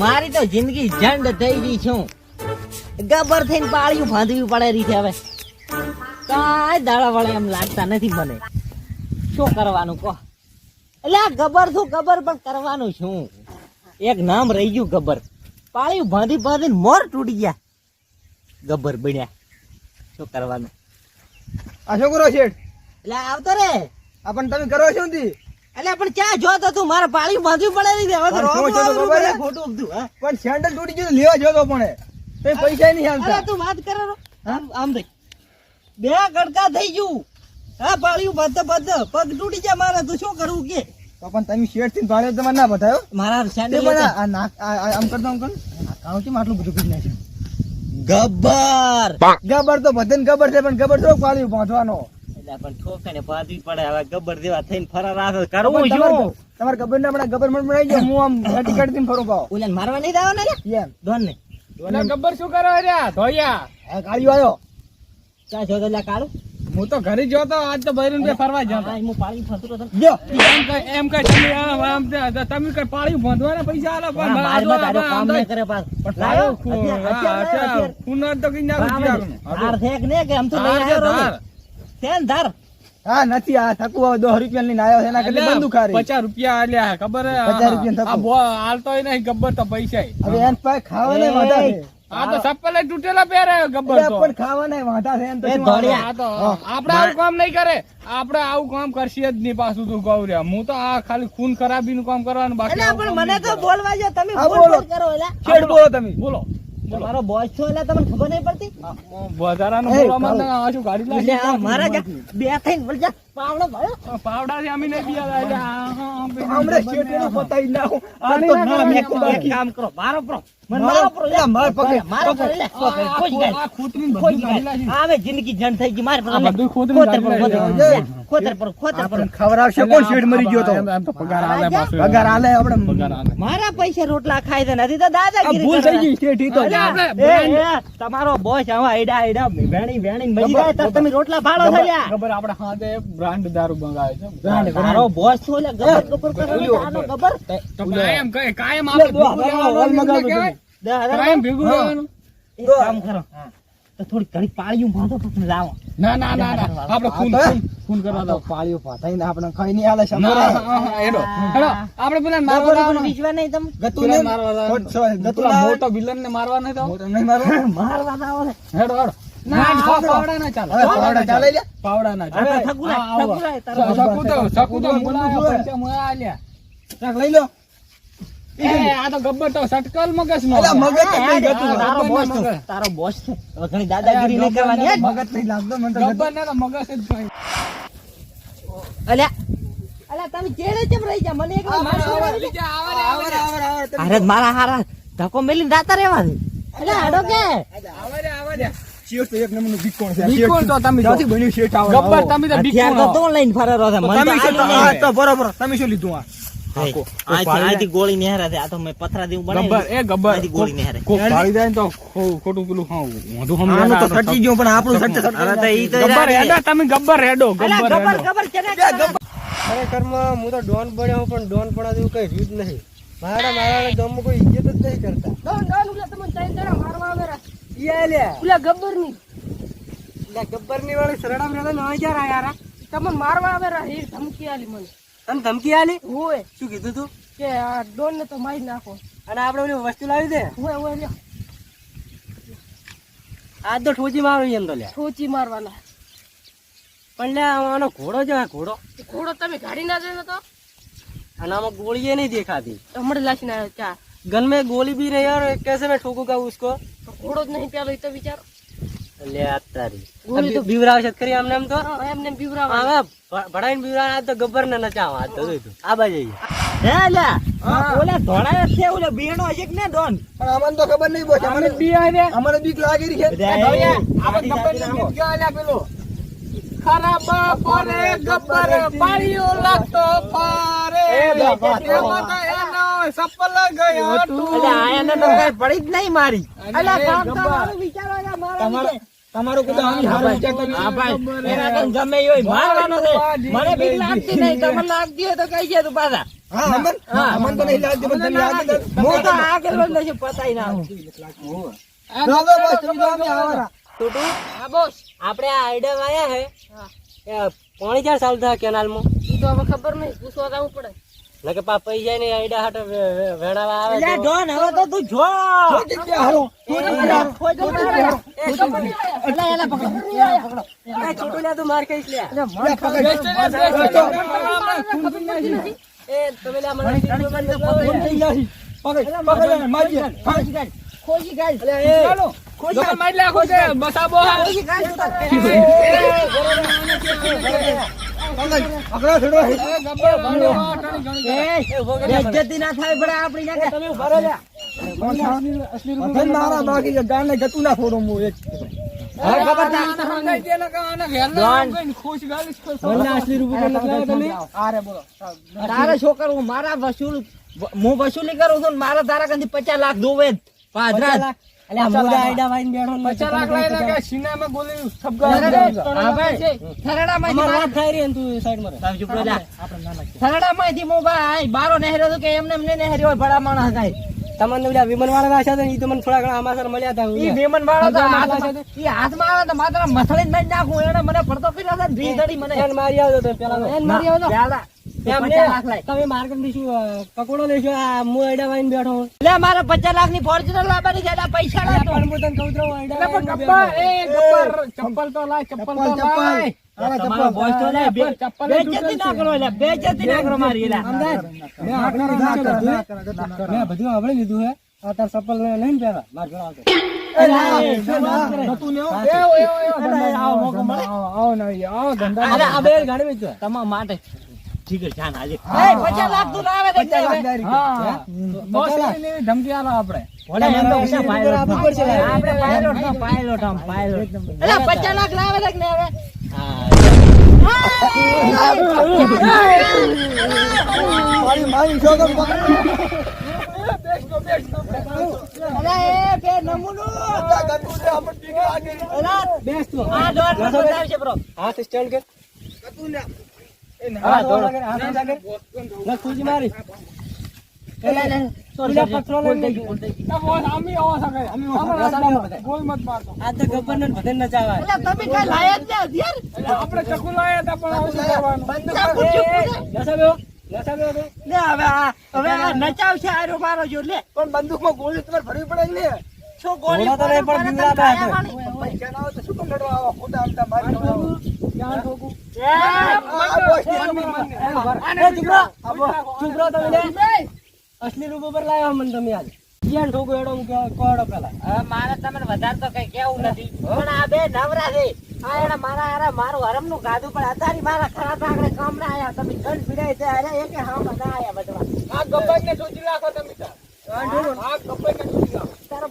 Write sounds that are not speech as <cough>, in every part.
મારી તો જિંદગી જંડ થઈ ગઈ છું. ગબર થઈને પાળ્યું બાંધવી પડે રીતે હવે. કાંઈ દાડા વાળા એમ લાગતા નથી મને. શું કરવાનું કહો? એટલે આ ગબર શું ગબર પણ કરવાનું શું એક નામ રહી ગયું ગબર પાળ્યું બાંધી બાંધીને મોર તૂટી ગયા. ગબર બન્યા. શું કરવાનું? આ કરો શેઠ? એટલે આવતો રે. આ પણ તમે કરો છો ને એટલે પણ ક્યાં જોતો તું મારે બાંધવી પડે હવે? ખોટું પણ સેન્ડલ તૂટી ગયું લેવા જતો પણ તો પૈસા નહીં અરે તું વાત કરે આમ આમ દેખ બે થઈ ગયું. હા પાળ્યું બધે બધે. પગ તૂટી જાય મારે. તું શું કરવું કે? તો પણ તમે શેઠથી ભાડે તમારે ના બતાવ્યો મારા સેન્ડલ આ- નાક આમ કરતો આમ કર. આ કેમ આટલું બધું કરી નાખ્યું? ગબર ગબર તો બધાને ગબર છે પણ ગબર તો પાળ્યું બાંધવાનો. પણ ઠોકાને બાંધવી પડે હવે ગબ્બર જેવા થઈને ફરાર આવે કરવું પણ તમારે તમારે ગબર ના પણ ગબર મને બનાવી જાય હું આમ ગાડી કાઢી ફરું પાવ ઓલા મારવા નહીં દાવા ને એમ. દોન ને. ગબ્બર શું કરો રહ્યા? ધોયા. આ કાળિયો આવ્યો ક્યાં જો લે કાળું? હું તો ઘરે જોતો આજ તો બૈરું બે ફરવા જતો હું પાળી ફરતો હતો જો એમ કઈ એમ કઈ તમે આમ- તમે કઈ પૈસા આલો? પણ કામ તો- કરે. લાયો? અત્યારે-. હુનર તો કઈ કે આમ તો આવ્યો ધાર. રો. છે ને ધાર. હા નથી આ થકું હવે દસ રૂપિયા લઈને આવ્યો એના કરતા બંદૂક હારી પચાસ રૂપિયા આલ્યા ખબર પચાસ રૂપિયાનું આ થતું. નહીં ગબ્બર તો પૈસા હવે એને પાસે ખાવાના વાંધા આ તો ચપ્પલ તૂટેલા પહેરે ગબ્બર તો. પણ ખાવાના વાંધા છે એમ તો એ શું ધોળિયા. આવે? આ તો આપણે આવું કામ નહીં કરે. આપણે આવું કામ કરશે જ નહીં પાછું તું ગૌર્યા. હું તો આ ખાલી ખૂન ખરાબી નું કામ કરવાનું બાકી પણ મને તો બોલવા જો તમે બોલો. કરો એટલે બોલો. તમે. બોલો. તમારો બોસ છો એટલે તમને ખબર નહીં પડતી? વધારાનું બોલવામાં આ શું ગાડી લાગી મારા જા બે થઈને બોલ જા. પાવડો હમણાં નાખું. આ તો ના એક કામ કરો મારો પ્રો મને મારો- મારો પ્રો લે. માર પકડ, મારો પ્રો લે આ- આ આ ખૂતરીને બધું કાઢી ગાય આવે જિંદગી જણ થઈ ગઈ મારે આ બધું ખોદરીને ખોતર પર ખોતર પર ખોતર પર ખોતર પર આપણને ખવડાવશે કોણ શેઠ મરી ગયો તો એમ- એમ તો પગાર આલે પાછું. પગાર આલે આપણે પગાર આલે. મારા પૈસા રોટલા ખાય છે નથી તો દાદાગીરી ભૂલ થઈ. ગઈ શેઠ તો તમારો બોસ આવા આઈડા આઈડા વેણી વેણી મરી જાય તો તમે રોટલા ભાડો થયા ખબર આપણે હાથે બ્રાન્ડ દારૂ મંગાવે છે. બ્રાન્ડ. મારો બોસ છો એટલે ગબર ગબર કરો આનો ગબર. તો કાયમ કઈ- કાયમ આપણે હાલ મગાવ્યું કાયમ ભેગું રહેવાનું. કામ કરો. તો થોડી ઘણી પાળીયું બાંધો પછી લાવો. ના ના ના ના. આપણે ખૂન- ખૂન કરવા દો પાળીઓ પાથાઈને આપણે ખાઈ નહીં હાલે ના, સમોરા. હા, હેડો. હેડો. આપણે પેલા મારવા ઉપર જવાનું. નહીં તમે. ગતું મારવા છો, ગતું મોટો વિલન ને મારવા નહીં તો? મોટો નહીં મારવા. <laughs> મારવા લાવો. હેડો હેડો. તારો બોસ છે. દાદાગીરી નહીં કરવાની. મગજ નહીં લાગતો મગજ અલ્યા. અલ્યા તમે ચેડે કેમ રહી જા મને એક અરે મારા હારા ધક્કો મેલીને રાતા રહેવા દે અલ્યા હાડો કે. શેઠ તો એક નંબરનું બીકોણ છે. બીકોણ તો તમે જો. બન્યું શેઠ આવો? ગબ્બર તમે તો બીકોણ તો તો લઈને ફરેરો છે. મને તો શું આલ્યું હા, નહીં. તો બરોબર તમે શું લીધું આ? હે, આથી આથી ગોળી નેહરા છે. આ તો મેં પથરા દેવું ગબ્બર એ ગબ્બર ગોળી નેહરે કોક જાય તો ખોટું પેલું હા મોઢું આનું તો સટી ગયું પણ આપણું સટે સટે તો ઈ તો ગબ્બર હેડો. તમે ગબ્બર હેડો ગબ્બર ગબ્બર ગબ્બર કેને ખરેખરમાં હું તો ડોન બન્યો પણ ડોન પણ જેવું કઈ રીત નહીં. મારા મારા ગામમાં કોઈ ઇજ્જત જ નહીં કરતા. ડોન ડોન ઉલા તમને ત્રણ મારવા ઈ લ્યા ઉલા ગબ્બર ની એટલે ગબ્બરની વાળી સરડામ રહેતા નવા ચાર આયા તમને મારવા આવેલા એ ધમકી આલી મને તને ધમકી આલી હોય શું કીધું તું કે આ ડોન ને તો મારી નાખો અને આપણે ઓલી વસ્તુ લાવી દે હોય હોય લ્યો આજ તો ઠોચી મારું એમ તો લ્યા ઠોચી મારવાના પણ લ્યા આનો ઘોડો જો આ ઘોડો ઘોડો તમે ગાડી ના જઈને તો અને આમાં ગોળી નહીં દેખાતી હમણાં લાસીને આવ્યો ચા गन में गोली भी नहीं और कैसे मैं ठोकूंगा उसको તો ઘોડો જ નહીં પેલો તો વિચારો. લે આતારી અમને તો ખબર નહીં બોલ અમને બી આવે. ને ગયો લે પેલો. ખરાબ ગબ્બર પાળીઓ લાગતો તો એનો સફલ ગયો તું અલ્યા આયાને તો કઈ પડી જ નહીં મારી. તમારું વિચારો મારા તમારું કીધું આમ સારું વિચાર હા ભાઈ. એના તને ગમે હોય મારવાનો છે. મને બીક લાગતી નહીં. તમને લાગતી હોય તો કઈ છે તું પાછા. હા, અમન? હા. અમન તો નહીં લાગતી, પણ તમે યાદ હું તો આગળ જ નથી પતાઈ નાખું જો, જો, બસ, તમે અમે આવારા. ટોટુ હા બોસ. આપણે આ આઈડિયા વાયા હે. હા. એ ચાર સાલ થયા કેનાલમાં. ઈ તો હવે ખબર નહીં પૂછવા જવું પડે. ને કે પા પૈસા ની આઈડિયા હાટે વેણાવા આવે તો. ડોન હવે તો તું જો. ખોટી ગયા, હાલો. ખોટી ગયા. તું માર કઈશ લે. લે, પકડ. એ તમે લે મને ફોન થઈ જાય. પકડ, પકડ. એને, મારીએ. હા. ખોજી ગાય ચાલો. ગબ્બર મારી નાખો છે. બસાબો બોલો. તારે છોકરો મારા વસૂલ હું વસૂલી કરું છું મારા તારા કંથી પચાસ લાખ દોવે જ. પાદરા જ. પચાસ લાખ લાવીને કે સિનેમા ગોલી હા ભાઈ. થરાડામાંથી મારા- તમે ચૂપ રહો લ્યા. થરાડામાંથી હું ભાઈ બારો નહેરો તો કે એમને એમને નહેર્યો ભલા માણસ કાંઈ. ઈ વેમન વાળો તો હાથમાં- ઈ હાથમાં આવે તો માત્ર મથળી જ નાખું એને મને પડતો કર્યો છે ને ધડી મને ના, પેલા. મારે ની છે તો ચપ્પલ તો ચપ્પલ, ચપ્પલ. લાય. આરે તમારો ચપ્પલ. બોસ તો લે, બે- ચપ્પલ એ બેઇજ્જતી ના એટલે બેઇજ્જતી ના કરો મારી. ના કરો, ના કરો, ના કરો, ના કરો. એ, શું ના? ગતું ને હો. એવો એવો એવો અરે, આવો મોકો મળે. આવો, આવો નહીં, આવો ધંધા અરે, આ બે ગાડી વેચો. તમારા માટે ઠીક છે, જાન. પચાસ લાખ તું લાવે ધમકી આલો આપણે ઓલા એમ તો ઓછા પાયલોટમાં. આપણે પાયલોટમાં, પાયલોટ આમ, પાયલોટ. અલા, પચાસ લાખ લાવે છે કે નહીં હવે? મારી મારી છોકરો પકડ. અલા, એ બે નમૂનું. આ છે, અલા, તમે કાંઈ લાયા મારો. જો લે પણ બંદૂકમાં ગોળી તમારે ભરવી પડે ને? શું ગોળી પણ પૈસા ના હોય તો શું લડવા ખોટા આમતા મારી ની અસલી રૂપ ઉપર લાવ્યા મને તમે આજે ક્યાં ઠોકો એડો હું કહો- કહો પેલા મારે તમને વધારે તો કઈ કેવું નથી પણ આ બે નવરા છે આ એણે મારા હારે મારું હરમનું ગાધું પણ અત્યારે મારા ખરા ના આયા તમે ગંઢ પીડાય છે અરે એકે હા ના આયા બધવા આ ગબ્બર ને શોધી રાખો તમે ને તારો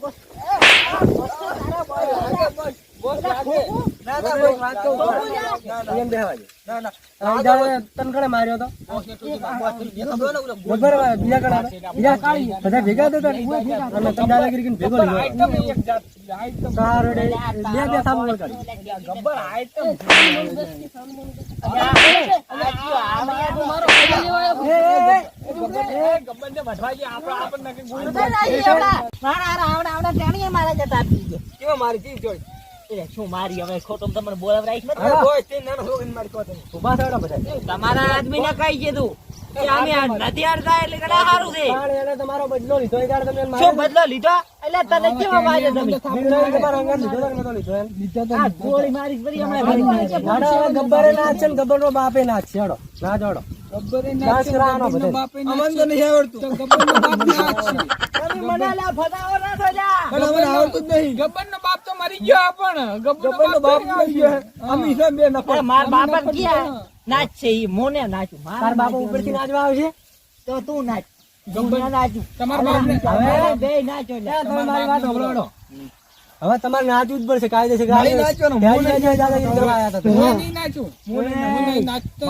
મારા આવડા મારા જતા આપી દે. કેવા મારી ચીજ જોઈ? શું મારી હવે ખોટું તમને બોલાવરાઈશ બધા તમારા આદમી ને કઈ કીધું નથી તમારો બદલો લીધો. બદલો લીધો એટલે તને કેવા વાગે તમે ગબ્બરે ને ના છે ના જોડો ગબ્બરે. ગબ્બરનો બાપ ના છે. ના થો <laughs> જા. પણ અમને આવડતું જ નહીં. ગબ્બરનો બાપ તો મરી ગયો પણ. ગબ્બરનો ગબ્બરનો બાપ બાપ મરી ગયો. અમે હિસાબ બે નફો. અરે માર બાપા ને ક્યાં નાચ છે ઈ? મોને નાચું તાર મારા બાપુ નાચું ઉપરથી નાચવા આવશે તો તું નાચ. ગબ્બર ના નાચું. તમારા બાપને હવે બે નાચો લે. વાત સાંભળો. હવે તમારે નાચવું જ પડશે કાયદે છે ગાડી નાચવાનું, હું નહીં નહીં નાચું. નહીં- નાચતો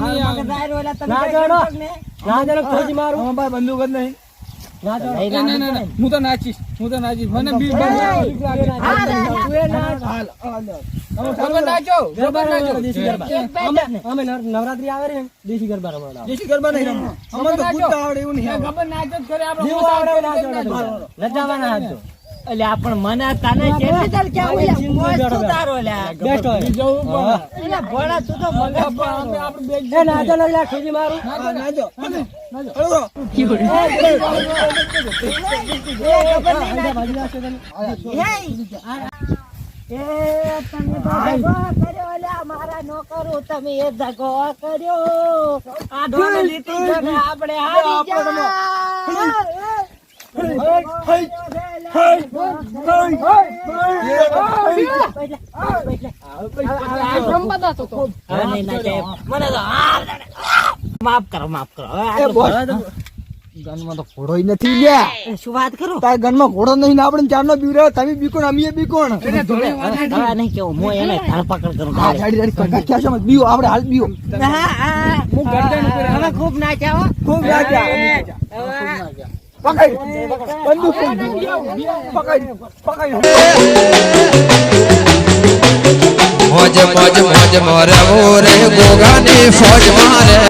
નહીં મારું બંદૂક જ નહીં. તો નાચીશ હું તો નાચીશ. મને બી અમે નવરાત્રી આવે ને દેશી ગરબા રમવા દેશી ગરબા નહીં રમવા. અમને તો આવડે એવું નહીં એ નાચો જ કરે આપણે જેવું આવડે એવું નાચો ને બધા. લજાવાના હાથ જો. આપણ મને તને કેટલી ચાલ કેવું લ્યા? ચીમનું મોજ જોડો તારો લે બેસ્ટ હોય. જવું પણ એટલે ભણા તું તો મગજ પણ આપણે આપણે બે જ ના જો લ્યા, ખુજી મારું. હા, નાચો. હળવો. આજા બાજુ નાચો તમે. એ તમે તો દગો કર્યો લ્યા મારા નોકરો તમે એ ધગો કર્યો. આ ઢોલ લીટી છે ને આપણે નથી લ્યા શું વાત કરો. તાર ગનમાં ઘોડો નહીં ને આપણે ચારનો બીવડાવે તમે બીકોણ અમે બીકોણ કેવું એને ધરપકડ કરું ક્યાં બીઓ આપણે હાલ બીઓ ખૂબ નાચ્યા ખૂબ હવે પકડ. બંદૂક પકડ. પકડ. મોજ મોજ મોજ મોરે મોરે ગોગાની ફોજ મારે.